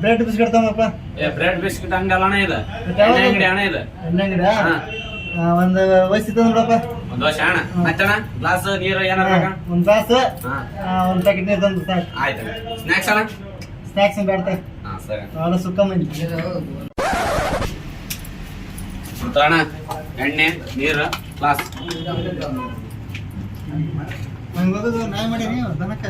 Bread biscuit ತಗೋಪ್ಪ ಏ bread biscuit ಹಂಗಲ್ಲ ಅಣ್ಣ ಇದು? ಎಣ್ಣೆ ಅಂಗಡಿ ಅಣ್ಣ ಇದು. ಎಣ್ಣೆ ಅಂಗಡಿ ಹಾ. ಒಂದು ವಯಸ್ಸು ತಂದ್ರಪ್ಪ ಒಂದು ವರ್ಷ ಅಣ್ಣ. ಮತ್ತಣ್ಣ ಗ್ಲಾಸ್ ನೀರು ಏನಾರ ಬೇಕ? ಒಂದು ಗ್ಲಾಸ್. ಒಂದು ಪ್ಯಾಕೆಟ್ ನೀರು ತಂದು ಸಾಕು. ಆಯ್ತು ಸ್ನಾಕ್ಸ್ ಅಣ್ಣ? ಸ್ನಾಕ್ಸ್ ಬೇಡ ಹಾ ಸರಿ. ಅವಳ ಸುಕ್ಕ ಮಂದಿ ಅಣ್ಣ ಎಣ್ಣೆ ನೀರು ಗ್ಲಾಸ್. ನಂಗೆ ಹೋಗೋದು ನಾಯಿ ಮಾಡೀನಿ ದನಕ್ಕ.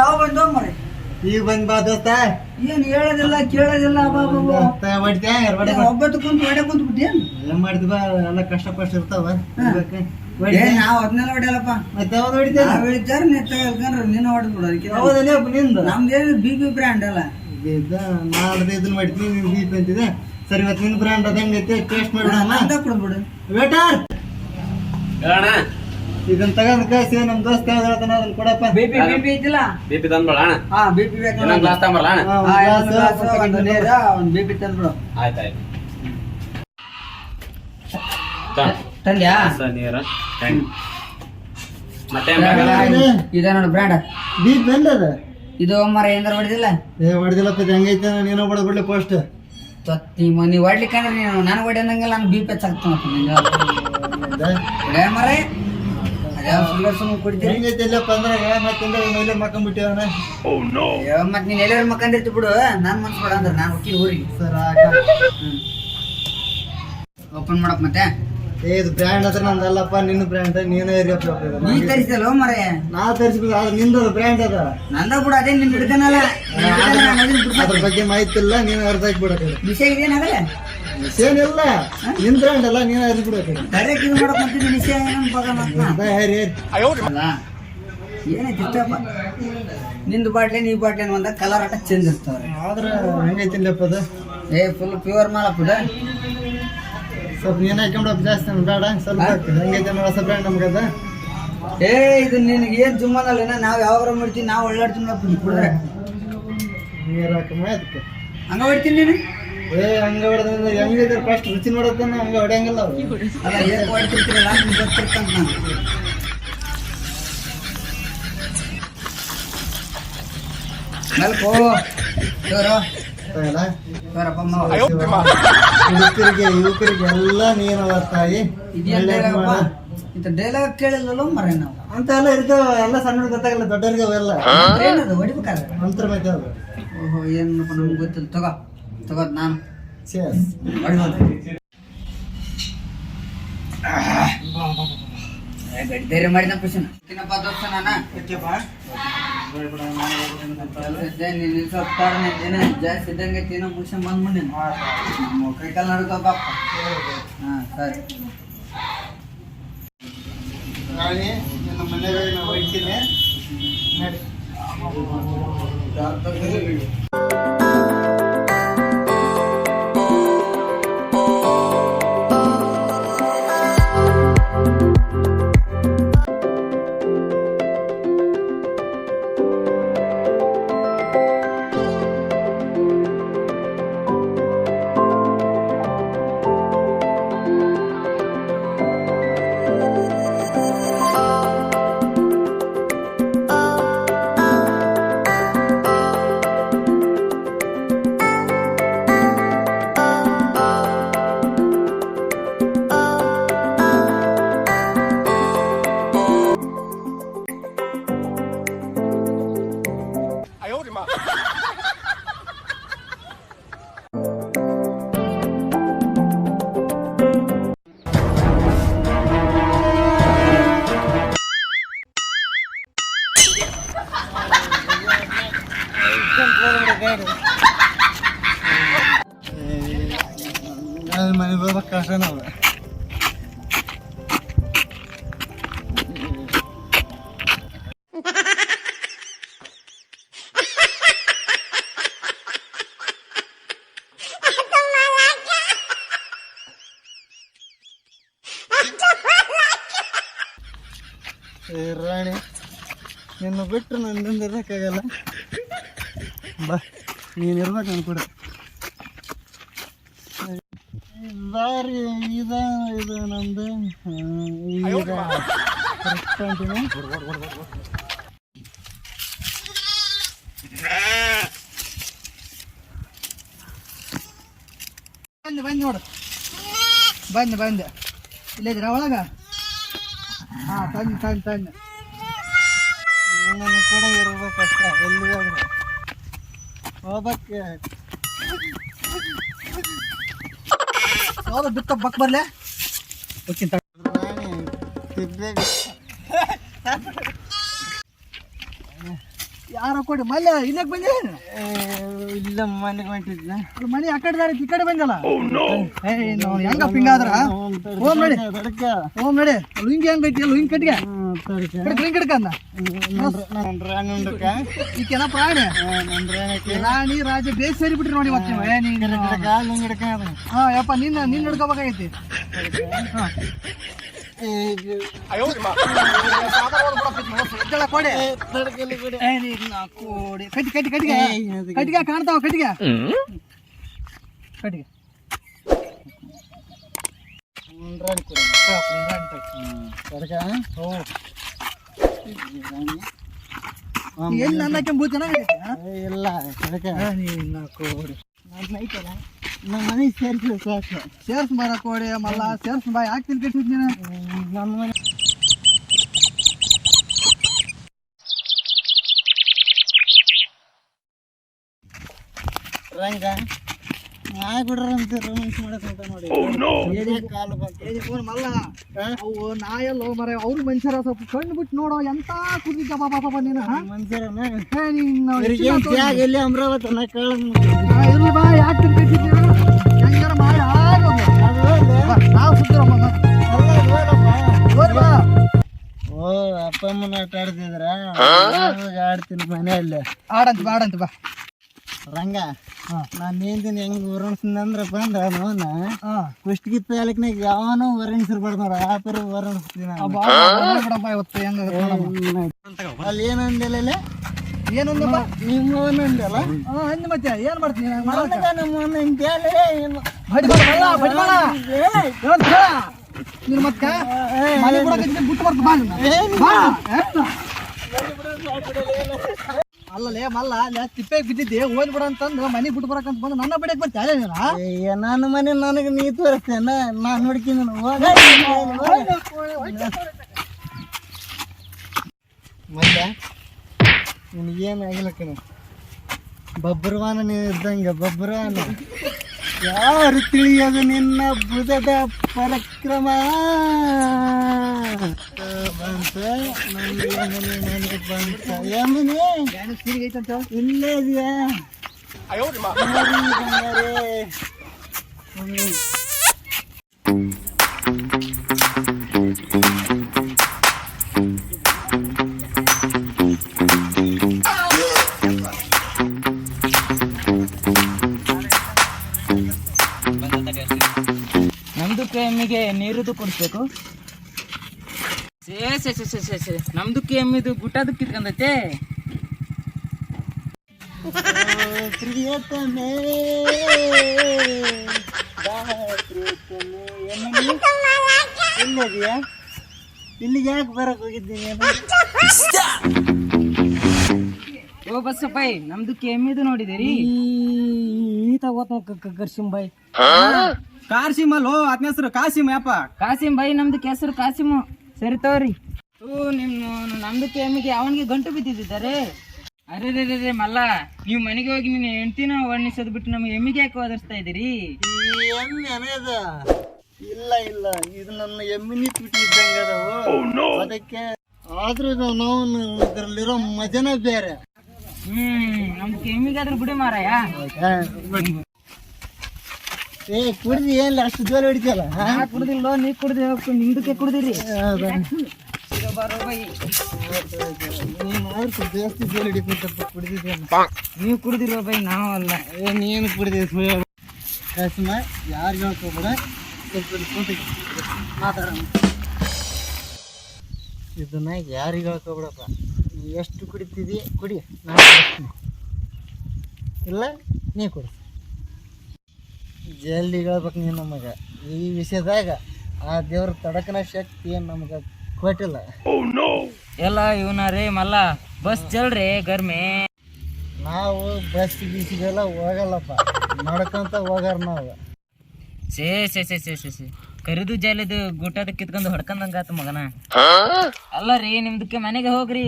ಯಾವ ಬಂದೋ ಮರೆ? ಈಗ ಬಂದ್ ಬಾ ದೋಸ್ತ. ಏನ್ ಹೇಳೋದಿಲ್ಲ ಕೇಳೋದಿಲ್ಲ ಒಬ್ಬತ್ತು ಕುಂತು ಹೊಡೆ ಕುಂತ ಬಿಟ್ಟೇನ್ ಏನ್ ಮಾಡಿದ್ ಬಾ ಎಲ್ಲ ಕಷ್ಟ ಕಷ್ಟಪಟ್ಟು ಇರ್ತಾವ? ನಾವ್ ಅದನ್ನೆಲ್ಲ ಹೊಡೆಯಲ್ಲಪ್ಪ. ಮತ್ತೆ ಯಾವ್ದು ಹೊಡಿತೇನೆ ನಾವ್ ಹೇಳಿದ್ದಾರ ನೀನ್ ತಗೊಳ್ಕೊಂಡ್ರೆ ನೀನು ಹೊಡೆದ್ ಬಿಡು ಅದಕ್ಕೆ. ಹೌದನೇ ಒಬ್ಬ ನಿಂದು? ನಮ್ದೇನು ಬಿ ಬಿ ಬ್ರ್ಯಾಂಡ್ ಅಲ್ಲ. ನಾಡ್ದು ಇದನ್ನ ಮಾಡ್ತೀನಿ ನೀನು ಬೀಪ್ ಅಂತಿದೆ ಸರಿ ಇವತ್ತು ನಿನ್ ಬ್ರ್ಯಾಂಡ್ ಅದ ಹೆಂಗೈತೆ? ಟೇಸ್ಟ್ ಮಾಡ್ಬಿಡೋಣ. ಅಂತ ಕೊಡ್ಬಿಡು. ವೇಟರ್ ಹೇಳಣ್ಣ. ಇದನ್ನ ತಗೊಂಡ್ ಕಳಿಸಿ ನಮ್ ದೋಸ್ತ ಹೇಳ್ತಾನ ಅದನ್ನ ಕೊಡಪ್ಪ. ಬಿ ಪಿ ಬಿ ಪಿ ಐತಿಲ್ಲ? ಬಿ ಪಿ ತಂದ್ಬೇಡ ಹಾ ಬೇಕು ಇನ್ನೊಂದ್ ಗ್ಲಾಸ್ ತಗೊಂಬರಲ್ಲ ಹಾ, ಒಂದ್ glass, ನೀರು. ಒಂದು ಬಿ ಪಿ ತಂದ್ಬಿಡು ಆಯ್ತು ಆಯ್ತು ತಂದ್ಯಾ? ನೀರು ಎಣ್ಣೆ ಮತ್ತೆ ಇದ ನೋಡು ಬ್ರ್ಯಾಂಡ್. ಬೀಪ್ ಇದು ಮರ ಏನಾರ ಹೊಡೆದಿಲ್ಲ? ಏ ಹೊಡೆದಿಲ್ಲಪ್ಪ ಇದು ಹೆಂಗೈತೆ ನೀನು ಹೊಡೆದ್ ಬಿಡ್ಲಿ ಪೋಸ್ಟ್ ತೊತ್ತಿ ಮನೆ ಹೊಡ್ಲಿಕ್ಕೆ ಅಂದ್ರೆ ನೀನು ನಾನು ಹೊಡೆಯಂಗಲ್ಲ ನಾನು ಬಿ ಪಿ ಹೊಡೆ ಮರ. ಅದ್ಯಾವ ಸುಳ್ಳು ಸುಮ್ಮನೆ ಕುಡಿತೀರಿ ಹೆಂಗೈತೆ ಇಲ್ಲಪ್ಪ ಅಂದ್ರಾಗ ಮತ್ತೆ ಮೇಲೆ ಮಕ್ಕಂಬಿಟ್ಟಿವನ ಅಯ್ಯೋ, ಮತ್ ನೀನ್ ಎಲ್ಲಾರು ಮಕ್ಕಂದಿರ್ತಿ ಬಿಡು ನಾನ್ ಮನ್ಸ್ ಬೇಡ ಅಂದ್ರೆ ನಾನು ಹೋಗಿ ಊರಿಗೆ ಸರ್ ಓಪನ್ ಮಾಡಕ್ ಮತ್ತೆ ಏ ಇದು ಬ್ರ್ಯಾಂಡ್ ಹತ್ರ ನಂದಲ್ಲಪ್ಪ ನಿನ್ನ ಬ್ರ್ಯಾಂಡ್ ನೀನೇ ಇರಿಯಪ್ಪ ನೀ ತರಿಸಲ್ಲ ಮರೆ ನಾ ತರಿಸ್ಬೇಕು ಅದು ನಿಂದು ಬ್ರ್ಯಾಂಡ್ ಅದ ನಂದ ಬಿಡು ಅದೇ ನಿನ್ ಬಿಡ್ತಾನಲ್ಲ ಅದ್ರ ಬಗ್ಗೆ ಮಾಹಿತಿ ಇಲ್ಲ ನೀನು ಅರ್ಧ ಹಾಕ್ಬಿಡಕ್ಕೆ ವಿಷಯ ಇದೇನಾಗಲ್ಲ ಏನಿಲ್ಲ ಅಲ್ಲ ನೀನು ಡೈರೆಕ್ಟ್ ಇದು ಬಗಲ್ಲ ಇಷ್ಟಪ್ಪ ನಿಂದು ಬಾಟ್ಲೆ ನೀ ಬಾಟ್ಲೆ ಒಂದ ಕಲರ್ ಆಟ ಚೇಂಜ್ ಇರ್ತಾವ್ರೆ ಆದ್ರ ಹೆಂಗೈತಿಲ್ಲಪ್ಪ ಅದು? ಏ ಫುಲ್ ಪ್ಯೂರ್ ಮಾಲಪ್ಪ ಇದು ಸ್ವಲ್ಪ ನೀನ್ ಹಾಕೊಂಡ್ರಪ್ಪ ಜಾಸ್ತಿ ಬೇಡ ಸ್ವಲ್ಪ. ಹೆಂಗೈತೆ ಅನ್ನೋ ಹೊಸ ಬ್ರ್ಯಾಂಡ್ ನಮ್ಗೆ ಅದ. ಏ ಇದು ನಿನಗೆ ಏನು ಜುಮ್ಮನಲ್ಲ ನಾವು ಯಾವಾಗ ಮಾಡ್ತೀವಿ ನಾವು ಒಳ್ಳಾಡ್ತೀವಿ ಕುಡಿದ್ರೆ. ನೀರು ಹಾಕಮ್ಮ ಅದಕ್ಕೆ. ಹಂಗ ಹೊಡ್ತೀನಿ ನೀನು? ಏ ಹಂಗ ಹೊಡೆದ್ರೆ ಹೆಂಗಿದ್ರೆ ಫಸ್ಟ್ ರುಚಿ ಹಂಗ ಹೊಡೆಯಂಗಿಲ್ಲ ಅವ್ರು. ಅಲ್ಲ ಏನ್ ಹೊಡ್ತಿರ್ತೀರಲ್ಲ ನಿಮ್ಗೆ ಗೊತ್ತಿರ್ತಂತ ನಾನು. ಮೆಲ್ಕೋ ಇವರು. ಅಲ್ಲ ಇವರಪ್ಪ ಅಮ್ಮ. ಹುಡುಗರಿಗೆ ಯುವಕರಿಗೆ ಎಲ್ಲ ನೀನು ತಾಯಿ. ಇಂತ. ಇಂಥ ಡೈಲಾಗ್ ಕೇಳಿಲ್ಲಲ್ಲ ಮರ ನಾವು ಅಂತ ಎಲ್ಲ ಇರ್ತಾವ ಎಲ್ಲ ಸಣ್ಣ ಗೊತ್ತಾಗಲ್ಲ ದೊಡ್ಡವ್ರಿಗೆ ಅವೆಲ್ಲ. ಏನದು? ಹೊಡಿಬೇಕಾದ್ರೆ? ಮಂತ್ರ ಓಹೋ ಏನಪ್ಪ ನಮ್ಗೆ ಗೊತ್ತಿಲ್ಲ. ತಗೋ. ತಗೋ ನಾನು. ಹೊಡಿಬೋದು ಧೈರ್ಯ ಖುಷಿನ. ತಿನ್ನಪ್ಪ ದೋಸ್ತ ನಾನ. ಸ್ವಲ್ಪ ಜಾಸ್ತಿ ಇದ್ದಂಗೆ ತಿನ್ನೋ ಮುಗಿಸ್ಕೊಂಡ್ ಬಂದ್ಬಿಡಿ ನಮ್ಮ ಕೈ ಕಾಲು ನಡ್ಕೋಪ್ಪ ಹಾಂ ಸರಿ. ರಾಣಿ ನಿನ್ನ ಮನೆಗೆ ನಾವು ಹೋಗ್ತೀನಿ. ನಿನ್ನ ಬಿಟ್ಟರು ನನ್ನಿಂದ ಇರೋಕ್ಕಾಗಲ್ಲ ಬಾ, ನೀನು ಇರ್ಬೇಕು ನಾನು ಕೂಡ. ದಾರಿ ಇದ, ಇದು ನಮ್ದು ಈಗ ಕರೆಕ್ಟ್ ಅಂತೀನಿ ಬಂದೆ ಬಂದೆ ನೋಡು. ಬಂದೆ ಬಂದೆ. ಇಲ್ಲಿದ್ರ ಒಳಗ? ಹಾ, ತಂದೆ ತಂದೆ ತಂದೆ. ನನ್ನ ಕೂಡ ಇರ್ಬೇಕಷ್ಟ ಹೋದ್ರೆ. ಹೋಗ್ಬೇಕು ಹೋದ ಬಿತ್ತ ಬಕ್ ಬರ್ಲೆ? ಯಾರ ಕೊಡಿ ಮಲ್ಯ ಇಲ್ಲಕ್ಕೆ ಬಂದೆ? ಇಲ್ಲ ಮನೆಗೆ ಹೊಂಟಿದ್ನ ಅಲ್ಲಿ ಮನೆ ಆ ಕಡೆ ದಾರಿ ಈ ಕಡೆ ಬಂದಲ್ಲ? ಏ ನಾವು ಹೆಂಗ ಪಿಂಗಾದ್ರ ಹೋಗ್ ನೋಡಿ. ಹೋಗ್ ನೋಡಿ. ಲುಂಗಿ ಹೆಂಗ್ ಐತಿ? ಲುಂಗಿ ಕಟ್ಟಿಗೆ. ತಡಕ ಕಡೆ ಲುಂಗಿ ಕಟ್ಕ ಅಂದ ನನ್ನ ರಾಣಿ ಉಂಡಕ ಈಕೆನ ಪ್ರಾಣಿ ನನ್ನ ರಾಣಿ ರಾಣಿ ರಾಜ ಬೇಸ್ ಸೇರಿ ಬಿಟ್ರಿ ನೋಡಿ ಮತ್ತೆ ನೀವು ಏ ನೀನು ಕಾಲು ಹಿಡ್ಕ ಹಾ ಯಪ್ಪ ನಿನ್ನ ನಿನ್ನ ಹಿಡ್ಕೋಬೇಕಾಗೈತಿ ಹಾ ಎದ್ದೇಳ ಕೊಡಿ ತಡಕಲ್ಲಿ ಕೂಡ ಏ ನಿನ್ನ ಕೋಡಿ ಕಟ್ಟಿ ಕಟ್ಟಿ ಕಟ್ಟಿಗೆ ಕಟ್ಟಿಗೆ ಕಾಣ್ತಾವ ಕಟ್ಟಿಗೆ ಕಟ್ಟಿಗೆ ರಾಣಿ ಕೂಡ ತಡಕ ಓ ರಾಣಿ ಎಲ್ಲಿ ಅನ್ನಕ್ಕೆ ಬೂ ಚೆನ್ನಾಗೈತಿ ಇಲ್ಲ ತಡಕ ನಿನ್ನ ಕೋಡಿ ನನ್ನ ಐತಲ್ಲ ನಮ್ಮ ಮನೆಗೆ ಸೇರಿಸಿ ಸಾಕು ಸೇರ್ಸ್ ಬರ ಕೋಡಿ ಮಲ್ಲ ಸೇರ್ಸ್ ಬಾ ಯಾಕೆ ತಿನ್ಕಟ್ಟಿದ್ ನೀನು ನಮ್ಮ ಮನೆ ರಂಗ ನಾಯಿ ಬಿಡ್ರ ಅಂತ ರೋಮನ್ಸ್ ಮಾಡಕ್ ಅಂತ ನೋಡಿ ಕಾಲು ಬಂತು ಫೋನ್ ಮಲ್ಲ ಅವು ಮರ ಅವ್ರು ಮನುಷ್ಯರ ಸ್ವಲ್ಪ ಕಣ್ಣು ಬಿಟ್ಟು ನೋಡೋ ಎಂತ ಕುದಿದ್ದ ಪಾಪ ಪಾಪ ನೀನು? ಮನುಷ್ಯರನ್ನ ಎಲ್ಲಿ ಅಮರಾವತಿ ನಾ ಕೇಳ ಆ, ಇರ್ಲಿ ಬಾ ಯಾಕೆ ತಿನ್ಕಟ್ಟಿದ್ದೀರ ಹೆಂಗಾರ ಮಾಡಿ ಆಗೋದು ಬಾ, ನಾವು ಸುತ್ತಿರಮ್ಮ ಬಾ ಓ ಅಪ್ಪ ಅಮ್ಮನ ಆಟ ಆಡ್ತಿದ್ರ ಆಡ್ತೀನಿ ಮನೆಯಲ್ಲಿ? ಆಡಂತ ಬಾಡಂತ ಬಾ. ರಂಗ. ನಾನು ಏನ್ತೀನಿ ಹೆಂಗ್ ವರ್ಣಿಸ್ತೀನಂದ್ರ ಬಂದ ಅದನ್ನ ಹಾ. ಕುಷ್ಟಗಿ ತಾಲೂಕ್ನಾಗ ಯಾವನೂ ವರ್ಣಿಸಿರ್ಬಾರ್ದು ನೋಡ ಆ ಥರ ವರ್ಣಿಸ್ತೀನಿ ಇವತ್ತು ಹೆಂಗ ಅಲ್ಲಿ ಏನಂದಿಲ್ಲ ಏನೊಂದಪ್ಪ? ನಿಮ್ಮ ಅಂದ್ ಮತ್ತೆ ಏನ್ ಮಾಡ್ತೀನಿ ನಮ್ಮ ಏನು? ನೀನು ಮತ್ತೆ ಮನೆ ಬಿಡಕ್ಕೆ ಬಿಟ್ಟು ಬರ್ತಾ ಬಾ. ಬಾ. ಅಲ್ಲಲೇ ಮಲ್ಲ ತಿಪ್ಪೆ ಬಿದ್ದಿದ್ದೆ ಓದ್ ಬಿಡ ಅಂತಂದು ಮನೆ ಬಿಟ್ಟು ಬರಕಂತ ಬಂದು ನನ್ನ ಬಿಡಕ್ ಬರ್ತಿ ಅಲ್ಲೇ ನೀನು ಅಯ್ಯ ನನ್ನ ಮನೆ ನನಗೆ ನೀ ತೋರಿಸ್ತೇನ ನಾನು ನೋಡ್ತೀನಿ ಮತ್ತೆ ನಿನಗೇನು ಆಗಿಲ್ಲ ಕಣ ಬಬ್ರವಾನ ನೀವು ಇದ್ದಂಗೆ ಬಬ್ರವಾನ ಯಾರು ತಿಳಿಯೋದು ನಿನ್ನ ಬುಧದ ಪರಕ್ರಮ ಬಂತ ನನಗೆ ಬಂತ ಯಮನೆ ಐತಂತ ಇಲ್ಲೇ ನಮ್ದು ಕೆಮ್ಮಿಗೆ ನೀರುದು ಕೊಡಿಸ್ಬೇಕು. ಸೇ ಸೇ ಸೇ ಸೇ ಸೇ ಸೇ ನಮ್ದು ಕೆಮ್ಮಿದು ಗುಟ್ಟದು ಕಿತ್ಕೊಂಡೈತೆ. ಪ್ರಿಯತಮೇ ಇಲ್ಲಿದೆಯಾ ಇಲ್ಲಿಗೆ ಯಾಕೆ ಬರಕ್ ಹೋಗಿದ್ದೀನಿ ಓ ಬಸ್ಸಪ್ಪಾಯ್ ನಮ್ದು ಕೆಮ್ಮಿದು ನೋಡಿದಿರಿ? ಈತ ಕರ್ಸಿಂ ಬಾಯ್ ಕಾರ್ಸಿಮ್ ಅಲ್ಲೋ ಆತ್ಮ ಹೆಸರು ಕಾಸಿಮ್ ಯಪ್ಪ. ಕಾಸಿಂ ಬೈ ನಮ್ದು ಹೆಸರು ಕಾಸಿಮು. ಸರಿ ತಗೋರಿ. ಓ ನಿಮ್ಮ ನಂಬಿಕೆ ಕೆಮ್ಮಿಗೆ ಅವನಿಗೆ ಗಂಟು ಬಿದ್ದಿದ್ದಾರೆ ಅರೆ ರೇ ರೇ ರೇ ಮಲ್ಲ ನೀವು ಮನೆಗೆ ಹೋಗಿ ನಿನ್ನ ಹೆಂಡ್ತಿನ ವರ್ಣಿಸೋದು ಬಿಟ್ಟು ನಮಗೆ ಎಮ್ಮಿಗೆ ಯಾಕೆ ಓದಿಸ್ತಾ ಇದ್ದೀರಿ? ಇಲ್ಲ ಇಲ್ಲ ಇದು ನನ್ನ ಎಮ್ಮಿನಿ ತುಟಿ ಇದ್ದಂಗೆ ಅದಾವು ಅದಕ್ಕೆ ಆದ್ರೂ ನಾವು ಇದರಲ್ಲಿರೋ ಮಜನೇ ಬೇರೆ. ಹ್ಮ್ ನಮ್ಗೆ ಕೆಮ್ಮಿಗೆ ಆದ್ರೂ ಬಿಡಿ ಮಾರಾಯ. ಏ ಕುಡ್ದಿ ಏನಿಲ್ಲ ಅಷ್ಟು ಜೋರ ಹೊಡಿತಿಯಲ್ಲ ಕುಡ್ದಿಲ್ಲ ನೀ ಕುಡ್ದಿ ನಿಮ್ದಕ್ಕೆ ಕುಡ್ದಿರಿ. ಹೌದಾ? ಬರೋ ಬೈ ನೀನು ಆಯ್ತು ಜಾಸ್ತಿ ಜೋರ ಹಿಡಿಕೊಂತಪ್ಪ ಕುಡ್ದಿದ್ದೇನೆ ನೀವು ಕುಡ್ದಿರೋ ಬೈ ನಾವಲ್ಲ ಅಲ್ಲ. ಏ ನೀನು ಕುಡ್ದಿದ್ದು ಕಸ್ಮ ಯಾರು ಹೇಳ್ಕೊಬೇಡ ಮಾತಾಡೋಣ. ಇದನ್ನ ಯಾರಿಗೆ ಹೇಳ್ಕೊಬಿಡಪ್ಪ ನೀ ಎಷ್ಟು ಕುಡಿತಿದಿ? ಕುಡಿ ನಾನು ಇಲ್ಲ ನೀ ಕುಡಿ. ಜಲ್ದಿ ಹೇಳ್ಬೇಕು ನೀನು ನಮಗೆ? ಈ ವಿಷಯದಾಗ ಆ ದೇವ್ರ ತಡಕನ ಶಕ್ತಿ ನಮಗೆ ಕೊಟ್ಟಿಲ್ಲ. ಎಲ್ಲ ಇವನ ರೀ ಮಲ್ಲ ಬಸ್ ಚಲ್ರಿ ಗರ್ಮಿ. ನಾವು ಬಸ್ ಗೀಸಿಗೆಲ್ಲ ಹೋಗಲ್ಲಪ್ಪ. ನಡ್ಕೊಂತ ಹೋಗಾರ ನಾವು. ಸೇ ಸೇ ಸೇ ಸೇ ಸೇ ಸೇ ಕರಿದು ಜಾಲಿದು ಗುಟ್ಟದ ಕಿತ್ಕೊಂಡು ಹೊಡ್ಕೊಂಡಂಗ ಆತು ಮಗನ. ಅಲ್ಲ ರೀ ನಿಮ್ದಕ್ಕೆ ಮನೆಗೆ ಹೋಗ್ರಿ.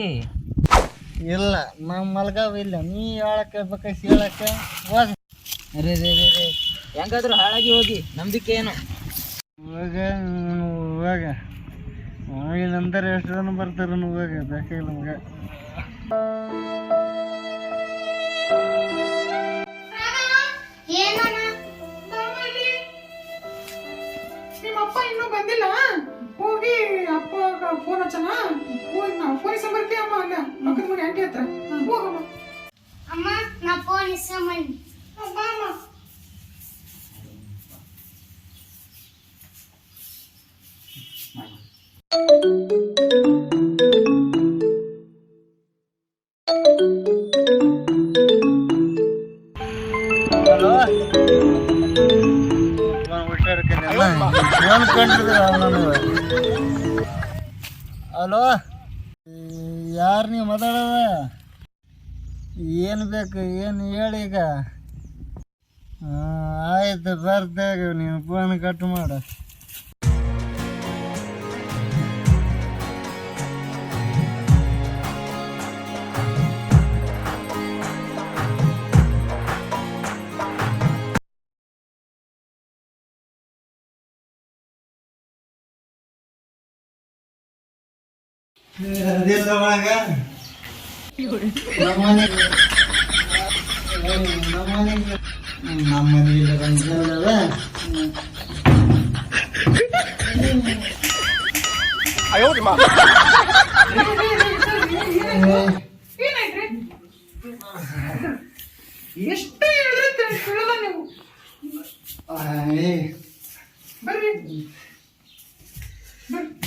ಇಲ್ಲ ನಮ್ಮ ಮಲ್ಗಾವ ಇಲ್ಲ. ನೀ ಹೇಳಕ್ಕೆ ಬೇಕಾಗಿ ಹೇಳಕ್ಕೆ ಹೋಗ. ಅರೆ ರೇ ರೇ ರೇ. ಹೆಂಗಾದ್ರು ಹಾಳಾಗಿ ಹೋಗಿ ನಮ್ದಕ್ಕೆ ಏನು? ಇವಾಗ ನೀನು ಹೋಗ ನಂತರ ಎಷ್ಟು ಜನ ಬರ್ತಾರೆ ಹೋಗ ಬೇಕಾಗಿಲ್ಲ ನಮ್ಗೆ ನಿಮ್ಮಪ್ಪ ಇನ್ನೂ ಬಂದಿಲ್ಲ ಹೋಗಿ ಅಪ್ಪ ಫೋನ್ ಹಚ್ಚನ ಹೋಗಿ ನಾವು ಫೋನ್ ಬರ್ತೀವಿ ಅಮ್ಮ ಅಲ್ಲ ಪಕ್ಕದ ಮನೆ ಆಂಟಿ ಹತ್ರ ಹೋಗಮ್ಮ ಅಮ್ಮ ನಾ ಫೋನ್ ಅಮ್ಮ ಅಮ್ಮ ಎಷ್ಟು ಹೇಳಿದ್ರೆ ತಿಳ್- ಕೇಳಲ್ಲ ನೀವು ಬರ್ರಿ ಬರ್ರಿ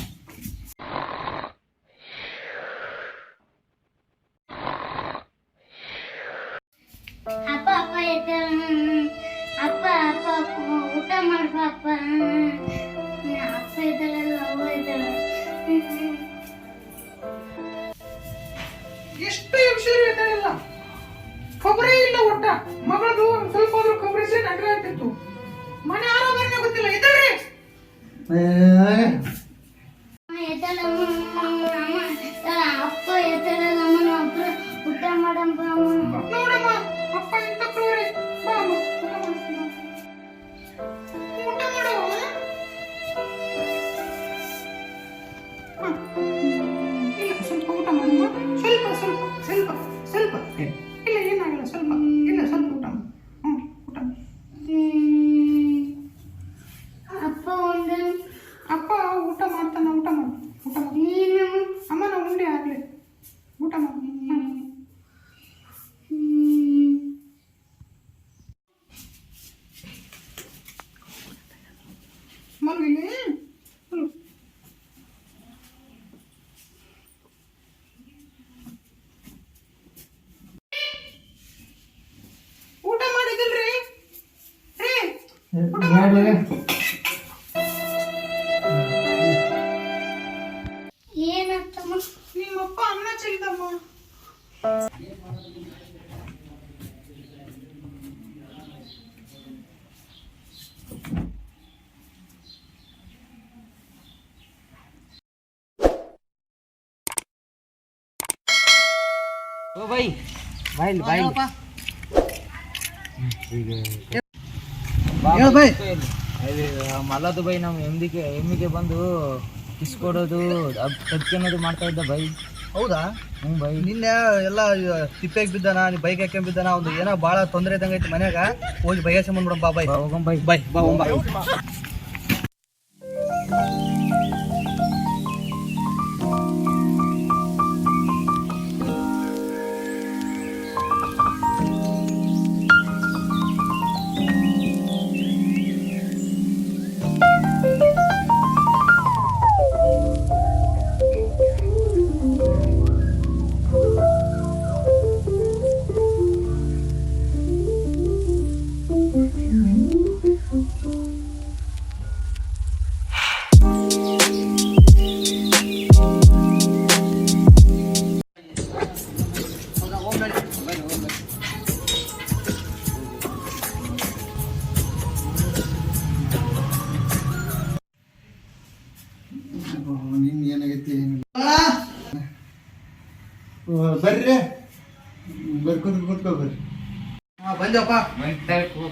まあ、俺も ಏನತ್ತಮ್ಮ ನಿಮ್ಮಪ್ಪ ಅನ್ನ ಚೆಲ್ಲಿದಮ್ಮ ಓ ಬೈ ಬಾಯ್ಲಿ ಬಾಯ್ಲಿ ಹೇಳು ಬೈ. ಮಲ್ಲದು ಬೈ ನಮ್ಮ ಎಮ್ಮಿಗೆ ಎಮ್ಮಿಗೆ ಬಂದು ಕಿಸ್ ಕೊಡೋದು ತಡ್ಕೊಳೋದು ಮಾಡ್ತಾ ಇದ್ದ ಬೈ ಹೌದಾ? ಹ್ಞೂ ಬೈ ನಿನ್ನೆ ಎಲ್ಲ ತಿಪ್ಪೆಗೆ ಬಿದ್ದಾನ ನೀ ಬೈಕ್ ಹಾಕೊಂಡ್ ಬಿದ್ದಾನ ಒಂದು ಏನೋ ಭಾಳ ತೊಂದರೆ ಇದ್ದಂಗೆ ಐತಿ ಮನ್ಯಾಗ. ಹೋಗಿ ಬೈಸ್ಕೊಂಡ್ ಬಾ ಬೈ ಹೋಗಂ ಬೈ ಬೈ. ಬಾ ಬಾ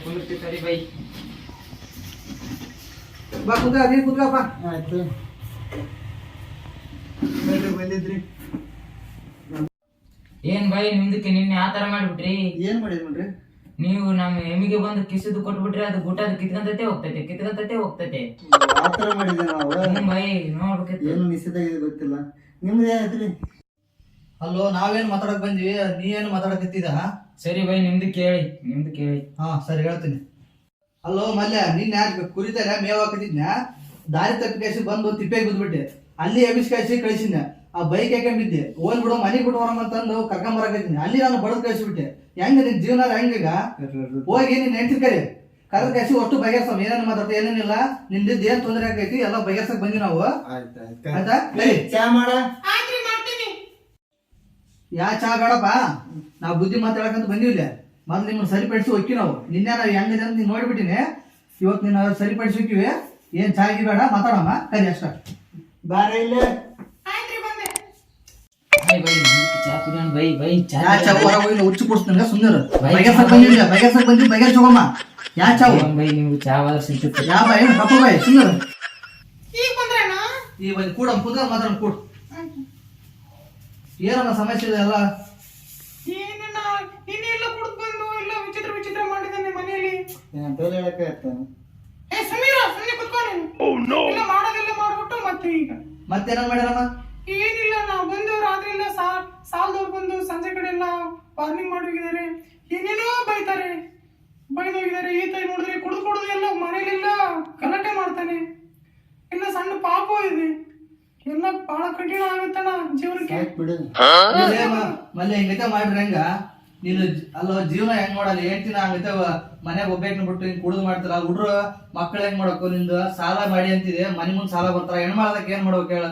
ಕುಂದಿರ್ತೀವಿ ಬೈ. ಬಾ ಕುಂತ ನೀನ್ ಕುತ್ಕಪ್ಪ ಆಯ್ತು. ಬಂದಿದ್ರಿ. ಏನ್ ಬೈ ನಿಮ್ದಕ್ಕೆ ನಿನ್ನೆ ಆತರ ತರ ಮಾಡ್ಬಿಟ್ರಿ? ಏನ್ ಮಾಡಿದ್ ನೋಡ್ರಿ ನೀವು ನಮ್ಮ ಎಮಿಗೆ ಬಂದು ಕಿಸಿದು ಕೊಟ್ಬಿಟ್ರೆ ಅದು ಗುಟ ಅದು ಕಿತ್ಕಂತತೆ ಹೋಗ್ತೈತೆ ಕಿತ್ಕಂತತೆ ಹೋಗ್ತೈತೆ. ಆತರ ಥರ ಮಾಡಿದ್ದೆ ನಾವು? ಬೈ ನೋಡ್ಬೇಕಿತ್ತು. ಏನು ನಿಸಿದಾಗಿದೆ ಗೊತ್ತಿಲ್ಲ. ನಿಮ್ದು ಏನಾಯ್ತ್ರಿ? ಅಲ್ಲೋ ನಾವೇನ್ ಮಾತಾಡಕ್ ಬಂದ್ವಿ? ನೀ ಏನು ಮಾತಾಡಕತ್ತಿದ ಸರಿ ಬೈ ನಿಮ್ದು ಕೇಳಿ ನಿಮ್ದು ಕೇಳಿ. ಹಾ ಸರಿ ಹೇಳ್ತೀನಿ. ಅಲ್ಲೋ ಮಲ್ಯ ನಿನ್ನ ಯಾಕೆ ಕುರಿತಾಗ ಮೇವ್ ಹಾಕಿದ್ನ. ದಾರಿ ತಪ್ಪಿ ಕಾಯಿಸಿ ಬಂದು ತಿಪ್ಪೆಗೆ ಬಿದ್ಬಿಟ್ಟೆ. ಅಲ್ಲಿ ಎಬಿಸ್ ಕಾಯಿಸಿ ಕಳಿಸಿದ್ನ. ಆ ಬೈಕ್ ಯಾಕೆ ಬಿದ್ದೆ ಹೋಲ್ ಬಿಡು ಮನೆ ಬಿಟ್ಟು ಕರ್ಕೊಂಡ್ ಬರಕತ್ತೀನಿ ಅಲ್ಲಿ ನಾನು ಬಡದ್ ಕಳಿಸ್ಬಿಟ್ಟೆ. ಹೆಂಗ ನಿನ್ ಜೀವನ ಹೆಂಗೀಗ ಹೋಗಿ ನೀನ್ ಹೆಂಡತಿ ಕರಿ. ಕರೆದ ಕಾಯಿಸಿ ಒಟ್ಟು ಬಗೆಹರ್ಸಮ್. ಏನೇನು ಮಾತಾಡ್ತಾ ಏನೇನಿಲ್ಲ. ನಿಂದಿದ್ದು ಏನ್ ತೊಂದರೆ ಆಗೈತಿ ಎಲ್ಲ ಬಗೆಹರ್ಸಕ್ ಬಂದಿ ನಾವು. ಆಯ್ತು ಆಯ್ತು. ಚಾ ಮಾಡ. ಯಾ ಚಾ ಬೇಡಪ್ಪ? ನಾವು ಬುದ್ಧಿ ಮಾತಾಡಕಂತ ಬಂದಿವಿಲ್ಲ ಮೊದ್ಲು ನಿಮ್ಮನ್ನ ಸರಿಪಡಿಸಿ ಹೋಕ್ಕಿ ನಾವು. ನಿನ್ನೆ ನಾವು ಹೆಂಗಿದೆ ಅಂತ ನೀನು ನೋಡ್ಬಿಟ್ಟಿನಿ. ಇವತ್ತು ನಿನ್ನ ಸರಿಪಡಿಸಿ ಹೋಕ್ಕಿವಿ ಏನ್ ಚಾ ಗಿ ಬೇಡ? ಮಾತಾಡಮ್ಮ. ಕರಿ ಅಷ್ಟ. ಬಾರ ಇಲ್ಲೇ. ಆಯ್ತ್ರಿ ಬಂದೆ ಬೈ ಬೈ ನಿಮ್ದಕ್ಕೆ ಚಾ ಕುಡಿಯೋಣ. ಬೈ ಬೈ ಚಾ ಚಾ ಹೊರ ಹೋಗಿ ಹುಚ್ಚು ಕೊಡ್ತೀನಿ ಸುಂದರ ಬಂದಿಲ್ಲ ಬಂದಿ ಬಗೆ ಹೋಗಮ್ಮ ಯಾ ಬೈ ನೀವು ಯಾ ಬೈ ಕಪ್ಪ ಬೈ ಸುಂದರ ಈಗ ಬಂದ್ರಣ್ಣ ಈ ಬಂದು ಕೂಡ ಕುದ ಮಾತಾಡ ಕೂಡ್ ಏನಮ್ಮ ಸಮಸ್ಯೆ ಇದೆ ಅಲ್ಲ? ಏನಿಲ್ಲ ಇನ್ನೆಲ್ಲ ಕುಡ್ದು ಬಂದು ಎಲ್ಲ ವಿಚಿತ್ರ ವಿಚಿತ್ರ ಮಾಡಿದ್ದಾನೆ ಮನೆಯಲ್ಲಿ. ಬೇರೆ ಹೇಳಕ್ಕೆ ಇರ್ತಾನೆ ಏ ಸಮೀರ ಸುಮ್ಮನೆ ಕುತ್ಕೊ ನೀನು. ಎಲ್ಲ ಮಾಡೋದೆಲ್ಲ ಮಾಡ್ಬಿಟ್ಟು ಮತ್ತೆ ಈಗ. ಮತ್ತೇನ ಮಾಡ್ಯಾರಮ್ಮ ಏನಿಲ್ಲ ನಾವು ಬಂದು ರಾತ್ರಿ ಎಲ್ಲ ಸಾ ಸಾಲದವ್ರು ಬಂದು ಸಂಜೆ ಕಡೆ ಎಲ್ಲ ವಾರ್ನಿಂಗ್ ಮಾಡಿ ಹೋಗಿದ್ದಾರೆ ಏನೇನೋ ಬೈತಾರೆ. ಬೈದು ಹೋಗಿದ್ದಾರೆ ಈ ತಾಯಿ ನೋಡಿದ್ರೆ ಕುಡ್ದು ಕುಡ್ದು ಎಲ್ಲ ಮನೇಲೆಲ್ಲ ಗಲಾಟೆ ಮಾಡ್ತಾನೆ. ಇನ್ನ ಸಣ್ಣ ಪಾಪ ಇದೆ. ಎಲ್ಲ ಬಹಳ ಕಠಿಣ ಆಗುತ್ತಲ್ಲ ಜೀವನಕ್ಕೆ. ಮಲ್ಲೆ ಹಿಂಗೈತೆ ಮಾಡ್ರಿ ಹೆಂಗ ನೀನು ಅಲ್ಲ ಜೀವನ ಹೆಂಗ್ ಮಾಡಲ್ಲ ಹೇಳ್ತೀನಿ ಹಂಗತೆ ಮನೆಗೆ ಒಬ್ಬೇಕ್ನ ಬಿಟ್ಟು ಹಿಂಗ್ ಕುಡಿದು ಮಾಡ್ತಾರ ಹುಡ್ರು ಮಕ್ಳು ಹೆಂಗ್ ಮಾಡಬೇಕು ನಿಂದು? ಸಾಲ ಮಾಡಿ ಅಂತಿದೆ ಮನೆ ಮುಂದ್ ಸಾಲ ಬರ್ತಾರ ಹೆಣ್ ಮಾಡ್ದಕ್ ಏನ್ ಮಾಡ್ಬೇಕು ಹೇಳ.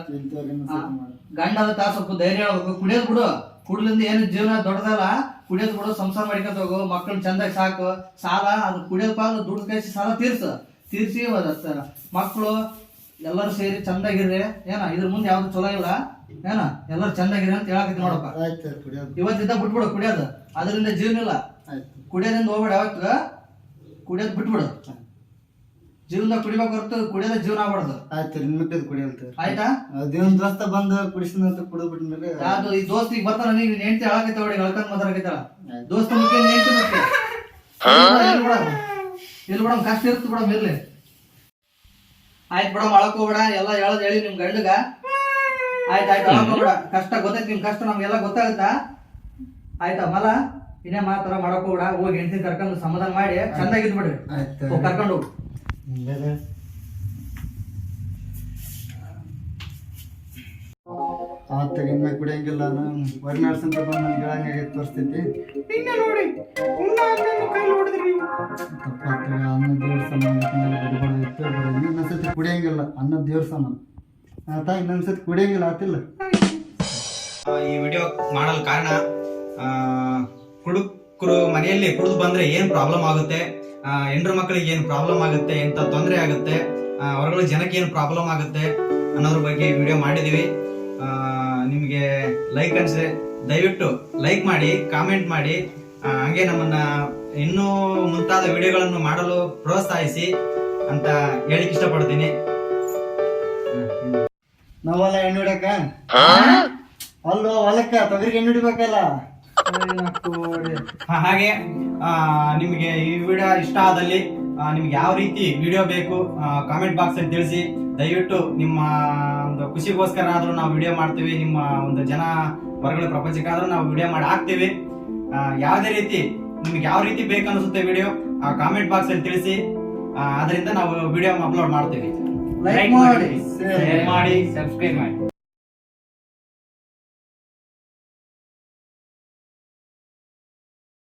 ಗಂಡ ಅದ ಸ್ವಲ್ಪ ಧೈರ್ಯ ಹೇಳ್ಬೇಕು ಕುಡಿಯೋದ್ ಬಿಡು. ಕುಡ್ಲಿಂದ ಏನು ಜೀವನ ದೊಡ್ಡದಲ್ಲ ಕುಡಿಯೋದ್ ಬಿಡು ಸಂಸಾರ ಮಾಡ್ಕೊಂತ ಹೋಗು ಮಕ್ಕಳನ್ನ ಚಂದಾಗಿ ಸಾಕು. ಸಾಲ ಅದು ಕುಡಿಯೋದ್ ಪಾಲ್ ದುಡ್ಡು ಕಳಿಸಿ ಸಾಲ ತೀರ್ಸು. ತೀರ್ಸಿ ಮಕ್ಕಳು ಎಲ್ಲರೂ ಸೇರಿ ಚಂದಾಗಿರ್ರಿ ಏನ ಇದ್ರ ಮುಂದೆ ಯಾವ್ದು ಚಲೋ ಇಲ್ಲ ಏನ ಎಲ್ಲರೂ ಚಂದಾಗಿರಿ ಅಂತ ಹೇಳಕತ್ತಿ ನೋಡಪ್ಪ. ಆಯ್ತು ಕುಡಿಯೋದು. ಇವತ್ತಿದ್ದ ಬಿಟ್ಬಿಡು ಕುಡಿಯೋದು. ಅದರಿಂದ ಜೀವನ ಇಲ್ಲ. ಆಯ್ತು. ಕುಡಿಯೋದ್ರಿಂದ ಹೋಗ್ಬೇಡ ಯಾವತ್ತು. ಕುಡಿಯೋದ್ ಬಿಟ್ಬಿಡು. ಜೀವನದಾಗ ಕುಡಿಬೇಕು ಹೊರತು ಕುಡಿಯೋದ ಜೀವನ ಆಗ್ಬಾರ್ದು. ಆಯ್ತು ಕುಡಿಯಲ್ತ ಆಯ್ತಾ? ದೇವನ್ ದೋಸ್ತ ಬಂದು ಕುಡಿಸಿದಂತ ಕುಡಿದ್ಬಿಟ್ಮೇಲೆ ಯಾವ್ದು ಈ ದೋಸ್ತಿಗೆ ಬರ್ತಾನ ನೀವ್ ಹೆಂಡತಿ ಹೇಳಕೈತೆ ನೋಡಿ ಹೇಳ್ಕೊಂಡ್ ಮಾತಾಡಕೈತಾಳ ಆಯ್ತು. ದೋಸ್ತ ಮುಖ್ಯ ಹೆಂಡತಿ ಮುಖ್ಯ ಎಲ್ಲಿ ಬಿಡಮ್ ಕಷ್ಟ ಇರುತ್ತೆ ಬಿಡಮ್ ಇರ್ಲಿ. ಆಯ್ತು ಬಿಡ ಅಳಕ್ ಹೋಗ್ಬೇಡ ಎಲ್ಲ ಹೇಳದ್ ಹೇಳಿ ನಿಮ್ ಗಂಡಗ. ಆಯ್ತು ಆಯ್ತು ಅಳಕ್ ಹೋಗ್ಬೇಡ ಕಷ್ಟ ಗೊತ್ತೈತಿ ನಿಮ್ ಕಷ್ಟ ನಮ್ಗೆಲ್ಲ ಗೊತ್ತಾಗುತ್ತಾ? ಆಯ್ತಾ ಮಲ? ಇನ್ನೇ ಮಾತ್ರ ಮಾಡಕ್ ಹೋಗ್ಬೇಡ ಹೋಗಿ ಹೆಂಡತಿ ಕರ್ಕೊಂಡು ಸಮಾಧಾನ ಮಾಡಿ ಚಂದಾಗಿದ್ ಬಿಡ್ರಿ. ಆಯ್ತು ಹೋಗಿ ಕರ್ಕೊಂಡು ಹೋಗು. ಆತ ಇನ್ನ ಕುಡಿಯಂಗಿಲ್ಲ ನಾನು. ವರ್ನಾಡ್ಸ್ ಅಂತ ಬಂದು ನನ್ಗೆ ಹೇಳಂಗಾಗೈತೆ ಪರಿಸ್ಥಿತಿ ನಿನ್ನೆ ನೋಡಿ ಉಣ್ಣ ಕೈ ತಪ್ಪಾಗ್ತದೆ ಅನ್ನ ದೇವ್ರ ಸಮಾನ ಬಿಡಬಾರ್ದು ಇತ್ತು. ಬಿಡೋದು ಇನ್ನೊಂದ್ಸತಿ ಕುಡಿಯಂಗಿಲ್ಲ ಅನ್ನ ದೇವ್ರ ಸಮಾನ ಆತ ಇನ್ನೊಂದ್ಸತಿ ಕುಡಿಯಂಗಿಲ್ಲ ಆತಿಲ್ಲ. ಆ, ಈ ವಿಡಿಯೋ ಮಾಡಲು ಕಾರಣ ಹುಡುಕರು ಕುಡುಕರು ಮನೆಯಲ್ಲಿ ಕುಡಿದು ಬಂದ್ರೆ ಏನ್ ಪ್ರಾಬ್ಲಮ್ ಆಗುತ್ತೆ ಹೆಣ್ಣು ಹೆಂಡ್ರ ಮಕ್ಕಳಿಗೆ ಏನ್ ಪ್ರಾಬ್ಲಮ್ ಆಗುತ್ತೆ ಎಂತ ತೊಂದರೆ ಆಗುತ್ತೆ ಹೊರಗಡೆ ಜನಕ್ಕೆ ಏನು ಪ್ರಾಬ್ಲಮ್ ಆಗುತ್ತೆ ಅನ್ನೋದ್ರ ಬಗ್ಗೆ ವಿಡಿಯೋ ಮಾಡಿದೀವಿ. ಆ, ನಿಮಗೆ ಲೈಕ್ ಅನ್ಸಿದೆ ದಯವಿಟ್ಟು ಲೈಕ್ ಮಾಡಿ ಕಾಮೆಂಟ್ ಮಾಡಿ ಹಂಗೆ ನಮ್ಮನ್ನ ಇನ್ನೂ ಮುಂತಾದ ವಿಡಿಯೋಗಳನ್ನು ಮಾಡಲು ಪ್ರೋತ್ಸಾಹಿಸಿ ಅಂತ ಹೇಳಿಕ್ ಇಷ್ಟಪಡ್ತೀನಿ. ನಾವಲ್ಲ ಎಣ್ಣೆ ಹಿಡಕ ಅಲ್ವಾ ಹೊಲಕ್ಕ ತೊಗರಿಗೆ ಎಣ್ಣೆ ಹಿಡಿಬೇಕಲ್ಲ? ಹಾಗೆ ಆ, ನಿಮಗೆ ಈ ವಿಡಿಯೋ ಇಷ್ಟ ಆದಲ್ಲಿ ನಿಮ್ಗೆ ಯಾವ ರೀತಿ ವಿಡಿಯೋ ಬೇಕು ಕಾಮೆಂಟ್ ಬಾಕ್ಸ್ ಅಲ್ಲಿ ತಿಳಿಸಿ ದಯವಿಟ್ಟು ನಿಮ್ಮ ಒಂದು ಖುಷಿಗೋಸ್ಕರ ಆದರೂ ನಾವು ವಿಡಿಯೋ ಮಾಡ್ತೀವಿ ನಿಮ್ಮ ಒಂದು ಜನ ಹೊರಗಡೆ ಪ್ರಪಂಚಕ್ಕಾದರೂ ನಾವು ವಿಡಿಯೋ ಮಾಡಿ ಹಾಕ್ತೀವಿ. ಆ, ಯಾವುದೇ ರೀತಿ ನಿಮ್ಗೆ ಯಾವ ರೀತಿ ಬೇಕನ್ನಿಸುತ್ತೆ ವಿಡಿಯೋ ಆ ಕಾಮೆಂಟ್ ಬಾಕ್ಸ್ ಅಲ್ಲಿ ತಿಳಿಸಿ. ಅದರಿಂದ ನಾವು ವಿಡಿಯೋ ಅಪ್ಲೋಡ್ ಮಾಡ್ತೀವಿ. ಲೈಕ್ ಮಾಡಿ ಮಾಡಿ ಸಬ್ಸ್ಕ್ರೈಬ್ ಮಾಡಿ.